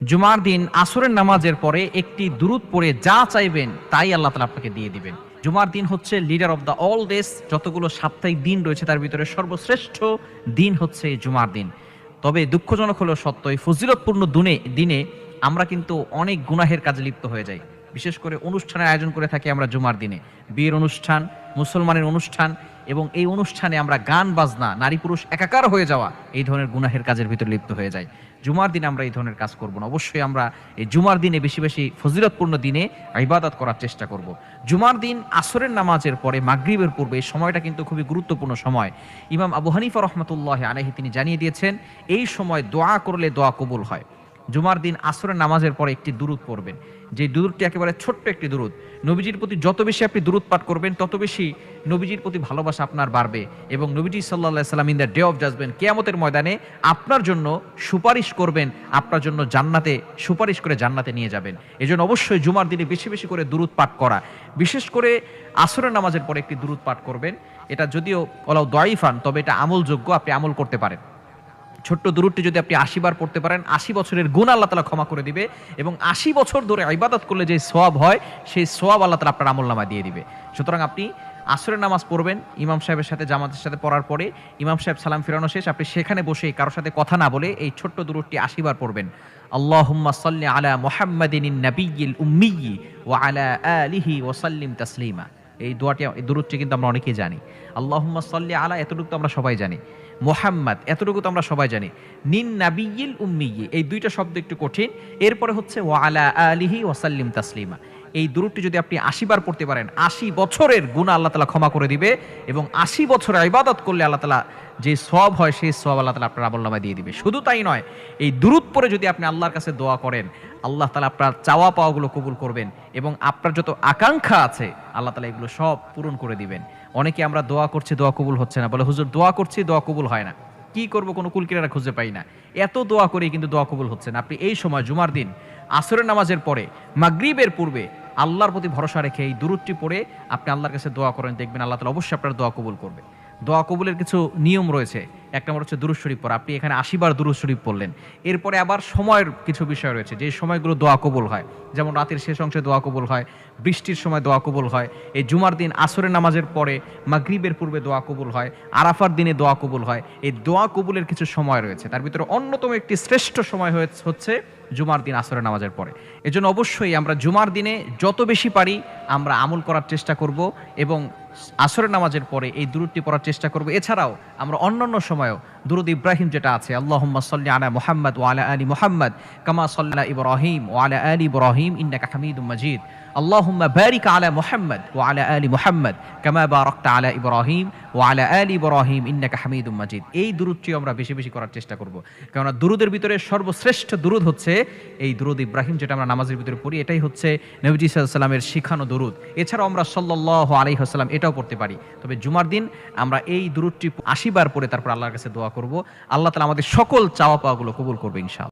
জুমার দিন আসরের নামাজের পরে একটি দূরত পরে যা চাইবেন তাই আল্লাহ তালা আপনাকে দিয়ে দিবেন। জুমার দিন হচ্ছে লিডার অব দ্য অল দেশ যতগুলো সাপ্তাহিক দিন রয়েছে তার ভিতরে সর্বশ্রেষ্ঠ দিন হচ্ছে জুমার দিন। তবে দুঃখজনক হলো সত্য এই ফজিলতপূর্ণ দিনে দিনে আমরা কিন্তু অনেক গুনাহের কাজে লিপ্ত হয়ে যাই। বিশেষ করে অনুষ্ঠানের আয়োজন করে থাকি আমরা জুমার দিনে। বিয়ের অনুষ্ঠান, মুসলমানের অনুষ্ঠান এবং এই অনুষ্ঠানে আমরা গান, বাজনা, নারী পুরুষ একাকার হয়ে যাওয়া এই ধরনের গুনাহের কাজের ভিতরে লিপ্ত হয়ে যায় জুমার দিনে আমরা এই ধরনের কাজ করব না। অবশ্যই আমরা এই জুমার দিনে বেশি বেশি ফজিলতপূর্ণ দিনে ইবাদত করার চেষ্টা করব। জুমার দিন আসরের নামাজের পরে মাগরিবের পূর্বে এই সময়টা কিন্তু খুবই গুরুত্বপূর্ণ সময়। ইমাম আবু হানিফা রহমতুল্লাহ আলহি তিনি জানিয়ে দিয়েছেন, এই সময় দোয়া করলে দোয়া কবুল হয়। জুমার দিন আসরের নামাজের পরে একটি দুরুদ পড়বেন। যে দুরুদটি একেবারে ছোট্ট একটি দুরুদ। নবীজির প্রতি যত বেশি আপনি দুরুদ পাঠ করবেন, তত বেশি নবীজির প্রতি ভালোবাসা আপনার বাড়বে এবং নবীজি সাল্লাহ সাল্লাম in the day of judgement কেয়ামতের ময়দানে আপনার জন্য সুপারিশ করবেন, আপনার জন্য জান্নাতে সুপারিশ করে জান্নাতে নিয়ে যাবেন। এজন্য অবশ্যই জুমার দিনে বেশি বেশি করে দুরুদ পাঠ করা। বিশেষ করে আসরের নামাজের পরে একটি দুরুদ পাঠ করবেন। এটা যদিও ওলাও দয়ফান, তবে এটা আমলযোগ্য, আপনি আমল করতে পারেন। ছোট্ট দুরুদটি যদি আপনি আশি বার পড়তে পারেন, আশি বছরের গুণ আল্লাহ তালা ক্ষমা করে দিবে এবং আশি বছর ধরে ইবাদত করলে যে সোয়াব হয়, সেই সোয়াব আল্লাহ তালা আপনার আমল নামা দিয়ে দিবে। সুতরাং আপনি আসরের নামাজ পড়বেন, ইমাম সাহেবের সাথে, জামাতের সাথে পড়ার পরে ইমাম সাহেব সালাম ফেরানো শেষ, আপনি সেখানে বসে কারোর সাথে কথা না বলে এই ছোট্ট দুরুদটি আশি বার পড়বেন। আল্লাহুম্মা সাল্লি আলা মুহাম্মাদিন নাবিয়্যিল উম্মিয়্যি ওয়া আলা আলিহি সাল্লিম তাসলিমা। এই দোয়াটি, এই দুরুদটি কিন্তু আমরা অনেকেই জানি। আল্লাহুম্মা সাল্লি আলা, এতটুকু তো আমরা সবাই জানি। মোহাম্মদ, এতটুকু তো আমরা সবাই জানি। নিন নাবিয়িল উম্মিয়ি এই দুইটা শব্দ একটু কঠিন। এরপরে হচ্ছে, ওয়া আলা আলিহি ওয়াসাল্লিম তাসলিমা। এই দুরুদটি যদি আপনি আশি বার পড়তে পারেন, আশি বছরের গুণা আল্লাহ তালা ক্ষমা করে দিবে এবং আশি বছর ইবাদত করলে আল্লাহ তালা যে সব হয়, সেই সব আল্লাহ তালা আপনার আমল নামায় দিয়ে দিবে। শুধু তাই নয়, এই দুরুদ পরে যদি আপনি আল্লাহর কাছে দোয়া করেন আল্লাহ তালা আপনার চাওয়া পাওয়াগুলো কবুল করবেন এবং আপনার যত আকাঙ্ক্ষা আছে, আল্লাহ তালা এগুলো সব পূরণ করে দিবেন। অনেকে আমরা দোয়া করছি, দোয়া কবুল হচ্ছে না। বলে, হুজুর, দোয়া করছি, দোয়া কবুল হয় না। কি করব কোনো কুলকিনারা খুঁজে পাই না। এত দোয়া করে কিন্তু দোয়া কবুল হচ্ছে না। আপনি এই সময়, জুমার দিন, আসরের নামাজের পরে, মাগরিবের পূর্বে আল্লাহর প্রতি ভরসা রেখে এই দুরুদটি পড়ে আপনি আল্লাহর কাছে দোয়া করেন, দেখবেন আল্লাহ তালা অবশ্যই আপনার দোয়া কবুল করবে দোয়া কবুলের কিছু নিয়ম রয়েছে। এক নম্বর হচ্ছে দুরুদ শরীফ পড়া। আপনি এখানে আশিবার দুরুদ শরীফ পড়লেন। এরপরে আবার সময়ের কিছু বিষয় রয়েছে, যে সময়গুলো দোয়া কবুল হয়। যেমন রাতের শেষ অংশে দোয়া কবুল হয়, বৃষ্টির সময় দোয়া কবুল হয়, এই জুমার দিন আসরের নামাজের পরে মাগরিবের পূর্বে দোয়া কবুল হয়, আরাফার দিনে দোয়া কবুল হয়। এই দোয়া কবুলের কিছু সময় রয়েছে। তার ভিতরে অন্যতম একটি শ্রেষ্ঠ সময় হচ্ছে জুমার দিন আসরের নামাজের পরে। এজন্য অবশ্যই আমরা জুমার দিনে যত বেশি পারি আমরা আমল করার চেষ্টা করব এবং আসরের নামাজের পরে এই দূরটি পড়ার চেষ্টা করব। এছাড়াও আমরা অন্যান্য সময়ও দুরুদ ইব্রাহিম যেটা আছে, আল্লাহম্মা সাল্লি আলা মোহাম্মদ ও আলা আলী মোহাম্মদ কামা সাল্লা ইব্রাহিম ও আলা আলী ইব্রাহিম ইন্নাকা হামিদ মজিদ। আল্লাহম্মা বারিক আলা মোহাম্মদ ও আলা আলী মোহাম্মদ কামা বারকটা আলা ইব্রাহিম ও আলা আলী ইব্রাহিম ইন্না হামিদুম মজিদ। এই দুরুদটি আমরা বেশি বেশি করার চেষ্টা করব। কেননা দুরুদের ভিতরে সর্বশ্রেষ্ঠ দুরুদ হচ্ছে এই দুরুদ ইব্রাহিম যেটা আমরা নামাজের ভিতরে পড়ি, এটাই হচ্ছে নবজি সাল্লামের শিখানো দুরুদ। এছাড়াও আমরা সাল্লাহ আলাইহাল্লাম এটাও পড়তে পারি। তবে জুমার দিন আমরা এই দুরুদটি আশিবার পরে তারপর আল্লাহর কাছে দোয়া করব আল্লাহ তালা আমাদের সকল চাওয়া পাওয়াগুলো কবুল করবে ইনশাআল্লাহ।